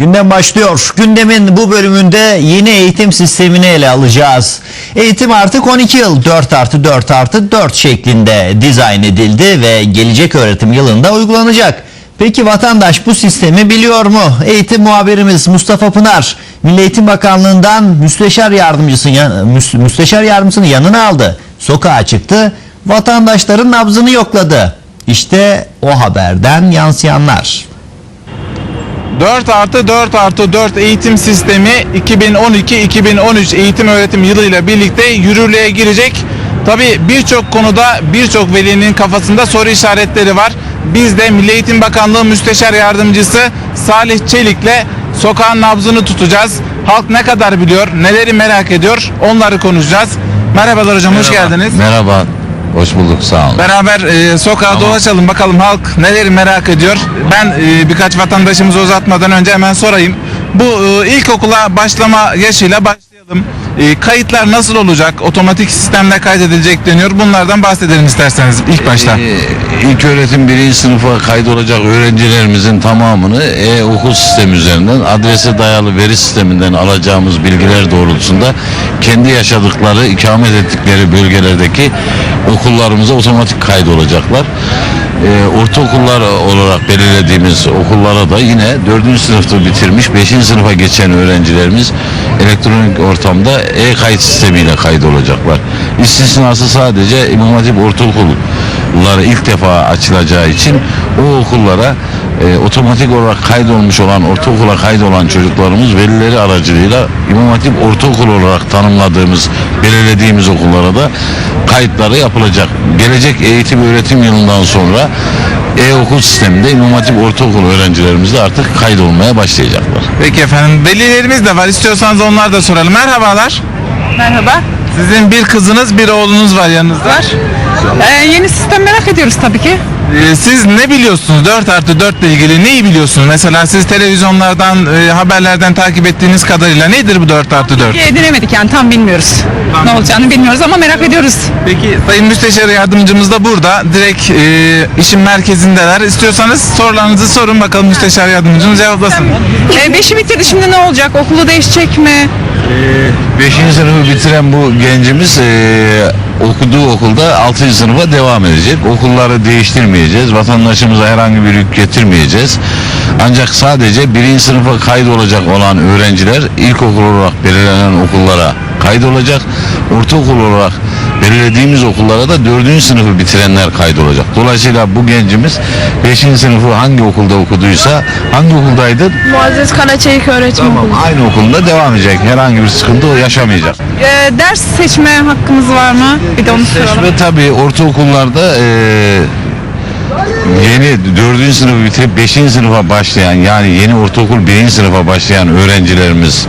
Gündem başlıyor. Gündemin bu bölümünde yeni eğitim sistemini ele alacağız. Eğitim artık 12 yıl 4 artı 4 artı 4 şeklinde dizayn edildi ve gelecek öğretim yılında uygulanacak. Peki vatandaş bu sistemi biliyor mu? Eğitim muhabirimiz Mustafa Pınar, Milli Eğitim Bakanlığı'ndan müsteşar yardımcısını, müs- müsteşar yardımcısını yanına aldı. Sokağa çıktı, vatandaşların nabzını yokladı. İşte o haberden yansıyanlar. 4 artı 4 artı 4 eğitim sistemi 2012-2013 eğitim öğretim yılıyla birlikte yürürlüğe girecek. Tabi birçok konuda birçok velinin kafasında soru işaretleri var. Biz de Milli Eğitim Bakanlığı Müsteşar Yardımcısı Salih Çelik'le sokağın nabzını tutacağız. Halk ne kadar biliyor, neleri merak ediyor onları konuşacağız. Merhabalar hocam, hoş Merhaba. geldiniz. Merhaba. Hoş bulduk sağ olun. Beraber e, sokağa dolaşalım bakalım halk neleri merak ediyor. Ben e, birkaç vatandaşımızı uzatmadan önce hemen sorayım. Bu e, ilkokula başlama yaşıyla başlayalım. E, kayıtlar nasıl olacak? Otomatik sistemle kaydedilecek deniyor. Bunlardan bahsedelim isterseniz ilk başta. Ee, ilk öğretim birinci sınıfa kaydolacak öğrencilerimizin tamamını e-okul sistemi üzerinden adrese dayalı veri sisteminden alacağımız bilgiler doğrultusunda kendi yaşadıkları, ikamet ettikleri bölgelerdeki okullarımıza otomatik kaydolacaklar. Ee, ortaokullar olarak belirlediğimiz okullara da yine 4. sınıfta bitirmiş 5. sınıfa geçen öğrencilerimiz elektronik ortamda e-kayıt sistemiyle kaydolacaklar. İstisnası sadece İmam Hatip Ortaokulları ilk defa açılacağı için o okullara e, otomatik olarak kaydolmuş olan ortaokula kaydolan çocuklarımız velileri aracılığıyla İmam Hatip Ortaokul olarak tanımladığımız belirlediğimiz okullara da kayıtları yapılacak. Gelecek eğitim öğretim yılından sonra e-okul sisteminde İmam Hatip Ortaokul öğrencilerimiz de artık kaydolmaya başlayacaklar. Peki efendim velilerimiz de var. İstiyorsanız onlar da soralım. Merhabalar. Merhaba. Sizin bir kızınız bir oğlunuz var yanınızda. Var. Ee, yeni sistem merak ediyoruz tabii ki. Ee, siz ne biliyorsunuz 4 artı 4 ile ilgili neyi biliyorsunuz? Mesela siz televizyonlardan, e, haberlerden takip ettiğiniz kadarıyla nedir bu 4 artı 4? Ki Edinemedik yani tam bilmiyoruz. Ne olacağını bilmiyoruz ama merak ediyoruz. Peki Sayın Müsteşar Yardımcımız da burada. Direkt e, işin merkezindeler. İstiyorsanız sorularınızı sorun bakalım Müsteşar Yardımcımız cevaplasın. Ee, beşi bitirdi şimdi ne olacak? Okulu değişecek mi? 5. sınıfı bitiren bu gencimiz e, okuduğu okulda 6. sınıfa devam edecek. Okulları değiştirmeyeceğiz. Vatandaşımıza herhangi bir yük getirmeyeceğiz. Ancak sadece 1. sınıfa kaydolacak olan öğrenciler ilkokul olarak belirlenen okullara kaydolacak. Ortaokul olarak belirlediğimiz okullara da 4. sınıfı bitirenler kaydolacak. Dolayısıyla bu gencimiz 5. sınıfı hangi okulda okuduysa hangi okuldaydı? Muazzez Karaçayık öğretim Tamam, okulu. aynı okulda devam edecek. Herhangi bir sıkıntı yaşamayacak. Ee, ders seçme hakkımız var mı? Bir de onu soralım. Ve tabii ortaokullarda eee yeni 4. sınıfı bitirip 5. sınıfa başlayan yani yeni ortaokul 1. sınıfa başlayan öğrencilerimiz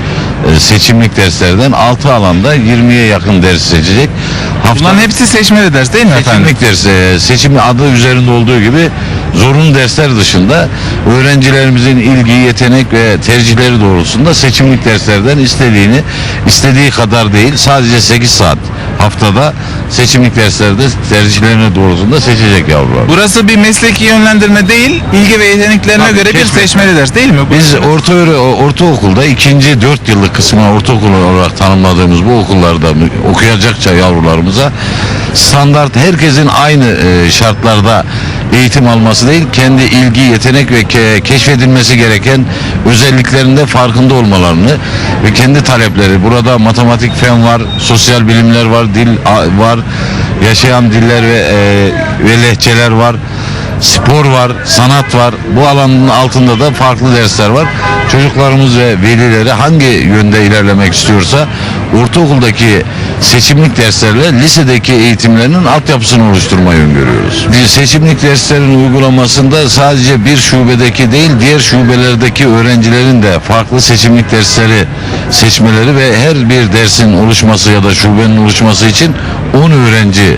e, seçimlik derslerden 6 alanda 20'ye yakın ders seçecek. Bunların Haftanın hepsi seçmeli ders değil mi efendim? Seçimlik dersi, e, seçim adı üzerinde olduğu gibi zorunlu dersler dışında öğrencilerimizin ilgi, yetenek ve tercihleri doğrultusunda seçimlik derslerden istediğini istediği kadar değil sadece 8 saat haftada seçimlik derslerde tercihlerine doğrultusunda seçecek yavrular. Burası bir mesleki yönlendirme değil, ilgi ve yeteneklerine Tabii, göre bir seçmeli ders değil mi? Bu- Biz orta ortaokulda ikinci dört yıllık kısmına ortaokul olarak tanımladığımız bu okullarda okuyacakça yavrularımıza standart herkesin aynı e, şartlarda eğitim alması değil kendi ilgi, yetenek ve ke- keşfedilmesi gereken özelliklerinde farkında olmalarını ve kendi talepleri burada matematik fen var, sosyal bilimler var, dil var, yaşayan diller ve e, ve lehçeler var spor var, sanat var. Bu alanın altında da farklı dersler var. Çocuklarımız ve velileri hangi yönde ilerlemek istiyorsa ortaokuldaki seçimlik derslerle lisedeki eğitimlerinin altyapısını oluşturmayı öngörüyoruz. Biz seçimlik derslerin uygulamasında sadece bir şubedeki değil diğer şubelerdeki öğrencilerin de farklı seçimlik dersleri seçmeleri ve her bir dersin oluşması ya da şubenin oluşması için 10 öğrenci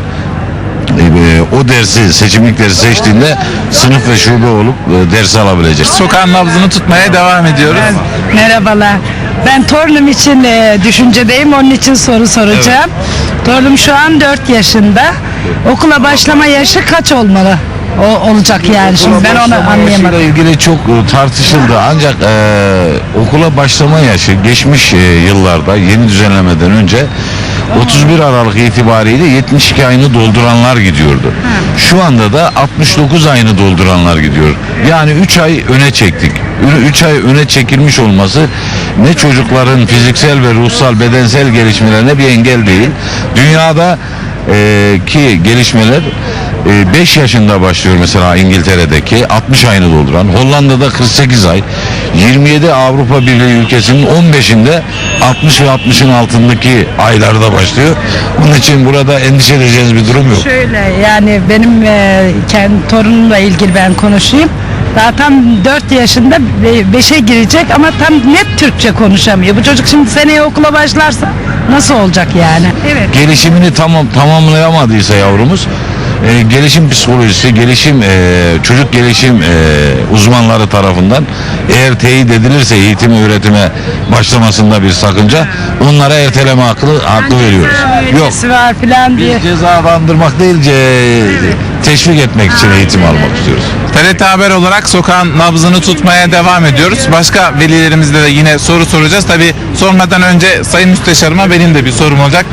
e, o dersi seçimlik dersi seçtiğinde sınıf ve şube olup e, ders alabilecek. Sokağın nabzını tutmaya devam ediyoruz. Merhabalar. Ben torunum için e, düşüncedeyim. Onun için soru soracağım. Torunum şu an 4 yaşında. Okula başlama yaşı kaç olmalı? O, olacak yani. Şimdi ben onu Başlama anlayamadım. yaşıyla ilgili çok e, tartışıldı ancak e, okula başlama yaşı geçmiş e, yıllarda yeni düzenlemeden önce 31 Aralık itibariyle 72 ayını dolduranlar gidiyordu. Şu anda da 69 ayını dolduranlar gidiyor. Yani 3 ay öne çektik. 3 ay öne çekilmiş olması ne çocukların fiziksel ve ruhsal bedensel gelişmelerine bir engel değil. Dünyada e, ki gelişmeler 5 yaşında başlıyor mesela İngiltere'deki 60 ayını dolduran Hollanda'da 48 ay 27 Avrupa Birliği ülkesinin 15'inde 60 ve 60'ın altındaki aylarda başlıyor. Bunun için burada endişe edeceğiniz bir durum yok. Şöyle yani benim e, kendi torunumla ilgili ben konuşayım. Daha tam 4 yaşında 5'e girecek ama tam net Türkçe konuşamıyor. Bu çocuk şimdi seneye okula başlarsa nasıl olacak yani? Evet. Gelişimini tamam tamamlayamadıysa yavrumuz e, gelişim psikolojisi, gelişim e, çocuk gelişim e, uzmanları tarafından eğer teyit edilirse eğitim öğretime başlamasında bir sakınca onlara erteleme hakkı, hakkı veriyoruz. Yok. Var filan diye. Biz cezalandırmak değil ce- teşvik etmek için eğitim almak istiyoruz. TRT Haber olarak sokağın nabzını tutmaya devam ediyoruz. Başka velilerimizle de yine soru soracağız. Tabi sormadan önce Sayın Müsteşarıma benim de bir sorum olacak.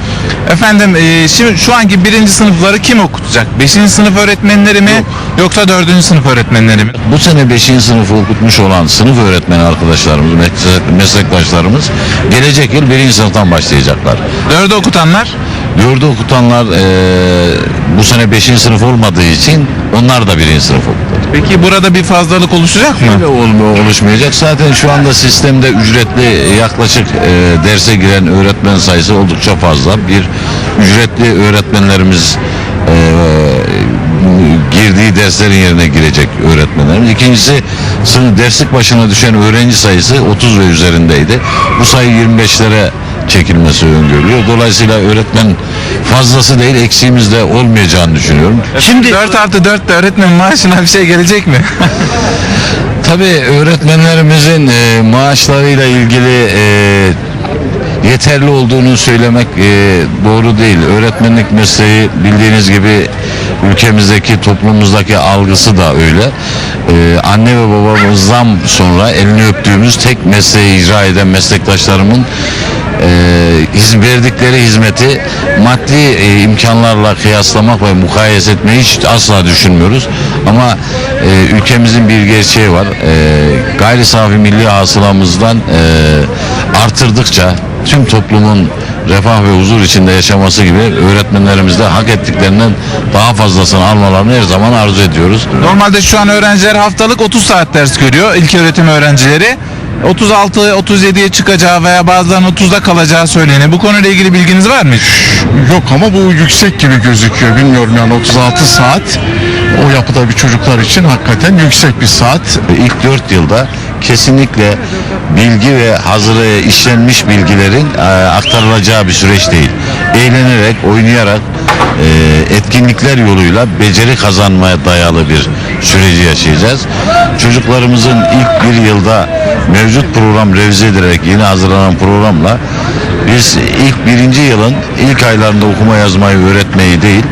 Efendim e, şimdi şu anki birinci sınıfları kim okutacak? Beşinci sınıf öğretmenleri mi yoksa dördüncü sınıf öğretmenleri mi? Bu sene 5. sınıfı okutmuş olan sınıf öğretmeni arkadaşlarımız, meslek- meslektaşlarımız gelecek yıl 1. sınıftan başlayacaklar. Dördü okutanlar Dördü okutanlar eee, bu sene 5. sınıf olmadığı için onlar da 1. sınıf okutacak. Peki burada bir fazlalık oluşacak mı? Öyle olma, oluşmayacak. Zaten şu anda sistemde ücretli yaklaşık eee, derse giren öğretmen sayısı oldukça fazla. Bir ücretli öğretmenlerimiz eee, girdiği derslerin yerine girecek öğretmenlerimiz. İkincisi sınıf derslik başına düşen öğrenci sayısı 30 ve üzerindeydi. Bu sayı 25'lere çekilmesi öngörülüyor. Dolayısıyla öğretmen fazlası değil eksiğimiz de olmayacağını düşünüyorum. Şimdi 4 artı 4 de öğretmenin maaşına bir şey gelecek mi? Tabii öğretmenlerimizin e, maaşlarıyla ilgili e, yeterli olduğunu söylemek e, doğru değil. Öğretmenlik mesleği bildiğiniz gibi ülkemizdeki toplumumuzdaki algısı da öyle. E, anne ve babamızdan sonra elini öptüğümüz tek mesleği icra eden meslektaşlarımın e, verdikleri hizmeti maddi e, imkanlarla kıyaslamak ve mukayese etmeyi hiç asla düşünmüyoruz. Ama e, ülkemizin bir gerçeği var. E, gayri safi milli hasılamızdan e, artırdıkça tüm toplumun refah ve huzur içinde yaşaması gibi öğretmenlerimiz de hak ettiklerinden daha fazlasını almalarını her zaman arzu ediyoruz. Normalde şu an öğrenciler haftalık 30 saat ders görüyor. İlk öğretim öğrencileri. 36-37'ye çıkacağı veya bazılarının 30'da kalacağı söyleniyor. Bu konuyla ilgili bilginiz var mı? Yok ama bu yüksek gibi gözüküyor. Bilmiyorum yani 36 saat o yapıda bir çocuklar için hakikaten yüksek bir saat. İlk 4 yılda kesinlikle bilgi ve hazırı işlenmiş bilgilerin e, aktarılacağı bir süreç değil. Eğlenerek, oynayarak, e, etkinlikler yoluyla beceri kazanmaya dayalı bir süreci yaşayacağız. Çocuklarımızın ilk bir yılda mevcut program revize edilerek yeni hazırlanan programla biz ilk birinci yılın ilk aylarında okuma yazmayı öğretmeyi değil,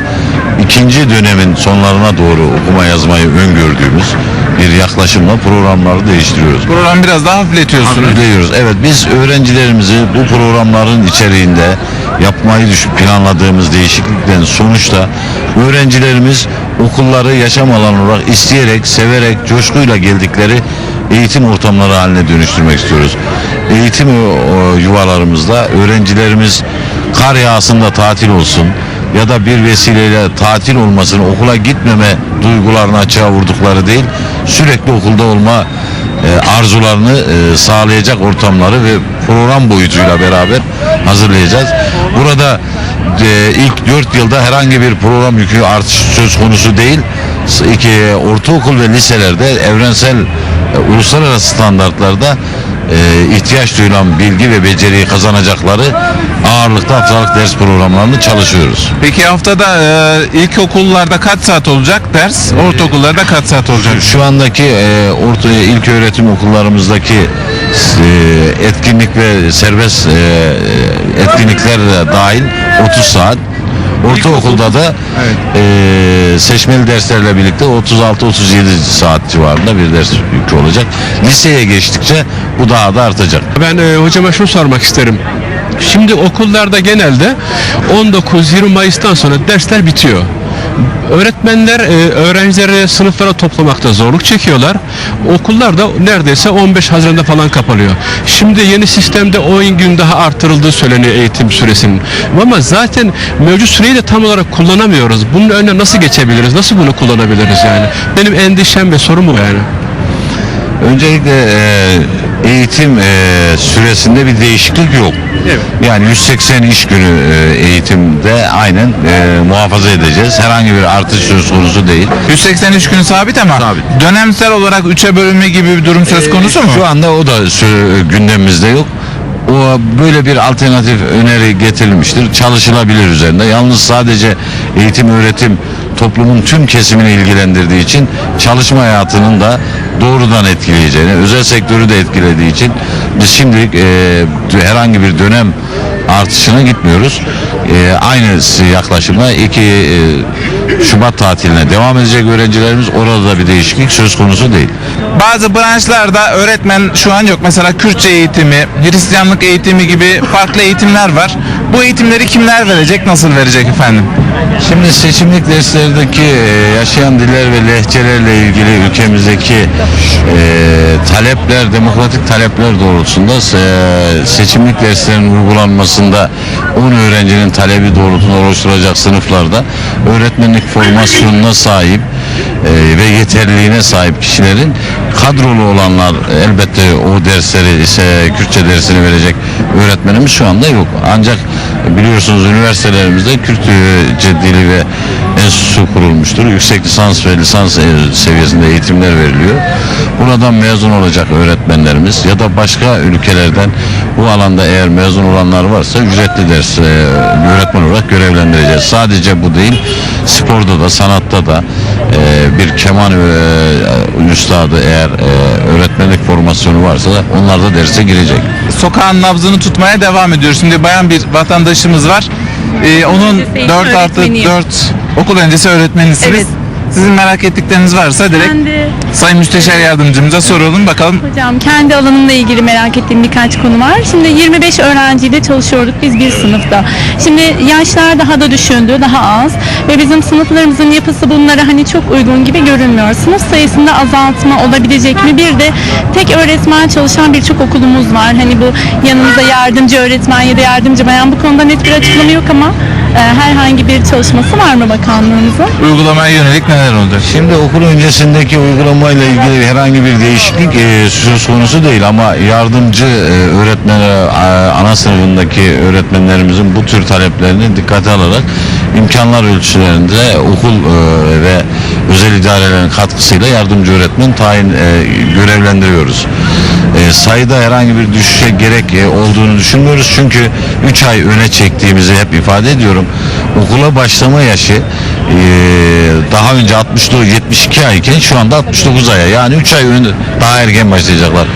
ikinci dönemin sonlarına doğru okuma yazmayı öngördüğümüz bir yaklaşımla programları değiştiriyoruz. Programı biraz daha hafifletiyorsunuz. Hafifliyoruz. Evet biz öğrencilerimizi bu programların içeriğinde yapmayı düşün, planladığımız değişikliklerin sonuçta öğrencilerimiz okulları yaşam alanı olarak isteyerek, severek, coşkuyla geldikleri eğitim ortamları haline dönüştürmek istiyoruz. Eğitim yuvalarımızda öğrencilerimiz kar yağsında tatil olsun ya da bir vesileyle tatil olmasını okula gitmeme duygularını açığa vurdukları değil sürekli okulda olma e, arzularını e, sağlayacak ortamları ve program boyutuyla beraber hazırlayacağız. Burada e, ilk 4 yılda herhangi bir program yükü artış söz konusu değil. İki, ortaokul ve liselerde evrensel e, uluslararası standartlarda e, ihtiyaç duyulan bilgi ve beceriyi kazanacakları ağırlıkta haftalık ders programlarını çalışıyoruz. Peki haftada e, ilkokullarda kaç saat olacak ders? Ortaokullarda kaç saat olacak? Şu andaki e, orta ilk öğretim okullarımızdaki e, etkinlik ve serbest e, etkinlikler de dahil 30 saat. Ortaokulda da e, seçmeli derslerle birlikte 36-37 saat civarında bir ders yükü olacak. Liseye geçtikçe bu daha da artacak. Ben e, hocama şunu sormak isterim. Şimdi okullarda genelde 19-20 Mayıs'tan sonra dersler bitiyor. Öğretmenler e, öğrencileri sınıflara toplamakta zorluk çekiyorlar. Okullar da neredeyse 15 Haziran'da falan kapanıyor. Şimdi yeni sistemde 10 gün daha artırıldığı söyleniyor eğitim süresinin. Ama zaten mevcut süreyi de tam olarak kullanamıyoruz. Bunun önüne nasıl geçebiliriz? Nasıl bunu kullanabiliriz yani? Benim endişem ve sorum bu yani. Öncelikle e, eğitim e, süresinde bir değişiklik yok. Evet. Yani 180 iş günü e, eğitimde aynen e, muhafaza edeceğiz. Herhangi bir artış söz konusu değil. 183 gün sabit ama Sabit. dönemsel olarak 3'e bölünme gibi bir durum söz konusu mu? Şu anda o da sö- gündemimizde yok. O böyle bir alternatif öneri getirilmiştir. Çalışılabilir üzerinde. Yalnız sadece eğitim öğretim toplumun tüm kesimini ilgilendirdiği için çalışma hayatının da doğrudan etkileyeceğini, özel sektörü de etkilediği için biz şimdilik e, herhangi bir dönem artışına gitmiyoruz. E, aynı yaklaşımla 2 e, Şubat tatiline devam edecek öğrencilerimiz orada da bir değişiklik söz konusu değil. Bazı branşlarda öğretmen şu an yok. Mesela Kürtçe eğitimi, Hristiyanlık eğitimi gibi farklı eğitimler var. Bu eğitimleri kimler verecek, nasıl verecek efendim? Şimdi seçimlik derslerdeki e, yaşayan diller ve lehçelerle ilgili ülkemizdeki e, talepler, demokratik talepler doğrultusunda e, seçimlik derslerin uygulanmasında 10 öğrencinin talebi doğrultusunda oluşturacak sınıflarda öğretmenlik formasyonuna sahip e, ve yeterliliğine sahip kişilerin kadrolu olanlar elbette o dersleri ise Kürtçe dersini verecek öğretmenimiz şu anda yok. Ancak biliyorsunuz üniversitelerimizde Kürtçe dili ve enstitüsü kurulmuştur. Yüksek lisans ve lisans e, seviyesinde eğitimler veriliyor. Buradan mezun olacak öğretmenlerimiz ya da başka ülkelerden bu alanda eğer mezun olanlar varsa ücretli ders e, öğretmen olarak görevlendireceğiz. Sadece bu değil, sporda da sanatta da e, bir keman üstadı eğer e, öğretmenlik formasyonu varsa da onlar da derse girecek. Sokağın nabzını tutmaya devam ediyoruz. Şimdi bayan bir vatandaşımız var. Ee, onun eğitim 4 artı öğretmeniyim. 4 okul öncesi öğretmenisiniz. Evet. Sizin merak ettikleriniz varsa direkt Kendi Sayın Müsteşar Yardımcımıza soralım bakalım. hocam kendi alanımla ilgili merak ettiğim birkaç konu var. Şimdi 25 öğrenciyle çalışıyorduk biz bir sınıfta. Şimdi yaşlar daha da düşündü, daha az ve bizim sınıflarımızın yapısı bunlara hani çok uygun gibi görünmüyor. Sınıf sayısında azaltma olabilecek mi? Bir de tek öğretmen çalışan birçok okulumuz var. Hani bu yanımızda yardımcı öğretmen ya da yardımcı bayan bu konuda net bir açıklama yok ama e, herhangi bir çalışması var mı bakanlığımızın? Uygulamaya yönelik neler olacak? Şimdi okul öncesindeki uygulamayla ilgili herhangi bir değişiklik e, söz konusu değil ama yardımcı e, öğretmen e, ana sınıfındaki öğretmenlerimizin bu tür taleplerini dikkate alarak imkanlar ölçülerinde okul e, ve özel idarelerin katkısıyla yardımcı öğretmen tayin e, görevlendiriyoruz. E, sayıda herhangi bir düşüşe gerek e, olduğunu düşünmüyoruz çünkü 3 ay öne çektiğimizi hep ifade ediyorum. Okula başlama yaşı daha önce 69 72 ayken şu anda 69 aya yani 3 ay önce daha erken başlayacaklar.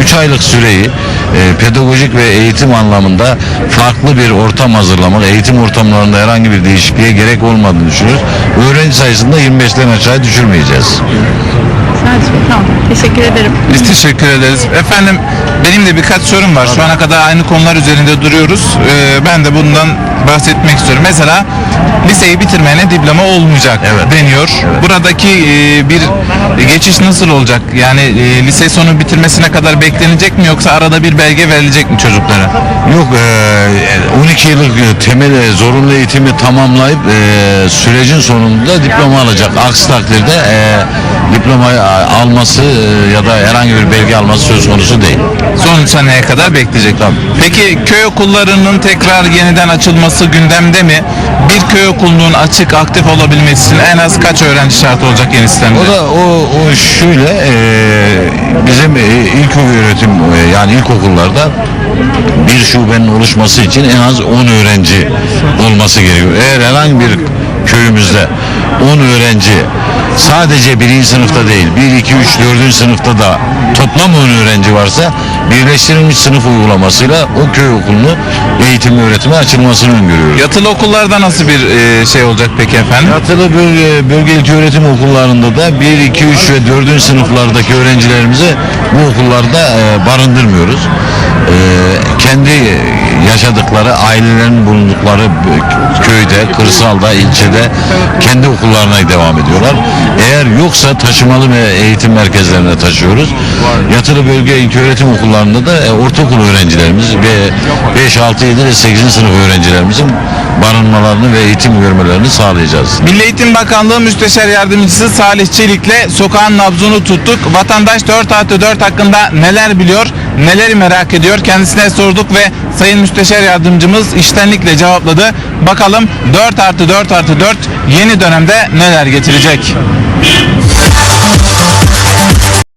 3 aylık süreyi e, pedagojik ve eğitim anlamında farklı bir ortam hazırlamak, eğitim ortamlarında herhangi bir değişikliğe gerek olmadığını düşünüyoruz. Öğrenci sayısında 25'ten aşağı düşürmeyeceğiz. Sadece tamam. Teşekkür ederim. Biz teşekkür ederiz. Efendim benim de birkaç sorum var. Şu ana kadar aynı konular üzerinde duruyoruz. Ee, ben de bundan bahsetmek istiyorum. Mesela liseyi bitirmene diploma olmayacak deniyor. Buradaki e, bir geçiş nasıl olacak? Yani e, lise sonu bitirmesine kadar beklenecek mi yoksa arada bir belge verilecek mi çocuklara? Yok e, 12 yıllık e, temel e, zorunlu eğitimi tamamlayıp e, sürecin sonunda diploma alacak. Aksi takdirde e, diplomayı a- alması e, ya da herhangi bir belge alması söz konusu değil. Son seneye kadar bekleyecek. Peki köy okullarının tekrar yeniden açılması gündemde mi? Bir köy okulunun açık aktif olabilmesi için en az kaç öğrenci şart olacak yeni sistemde? O da o, o şöyle e, bizim e, ilk öğretim e, yani ilkokullarda bir şubenin oluşması için en az 10 öğrenci olması gerekiyor. Eğer herhangi bir köyümüzde 10 öğrenci sadece birinci sınıfta değil 1, 2, 3, 4. sınıfta da toplam 10 öğrenci varsa birleştirilmiş sınıf uygulamasıyla o köy okulunu eğitim öğretime açılmasını öngörüyoruz. Yatılı okullarda nasıl bir e, şey olacak peki efendim? Yatılı bölge, bölge ilköğretim okullarında da 1, 2, 3 ve 4. sınıflardaki öğrencilerimizi bu okullarda e, barındırmıyoruz. E, kendi yaşadıkları, ailelerin bulundukları köyde, kırsalda, ilçede kendi okullarına devam ediyorlar. Eğer yoksa taşımalı ve eğitim merkezlerine taşıyoruz. Yatılı bölge ilköğretim okullarında da e, ortaokul öğrencilerimiz ve 5, 6, 7 ve 8. sınıf öğrencilerimizin barınmalarını ve eğitim görmelerini sağlayacağız. Milli Eğitim Bakanlığı Müsteşar Yardımcısı Salih Çelik'le sokağın nabzını tuttuk. Vatandaş 4 artı 4 hakkında neler biliyor, neleri merak ediyor kendisine sorduk ve Sayın Müsteşar Yardımcımız iştenlikle cevapladı. Bakalım 4 artı 4 artı 4 yeni dönemde neler getirecek?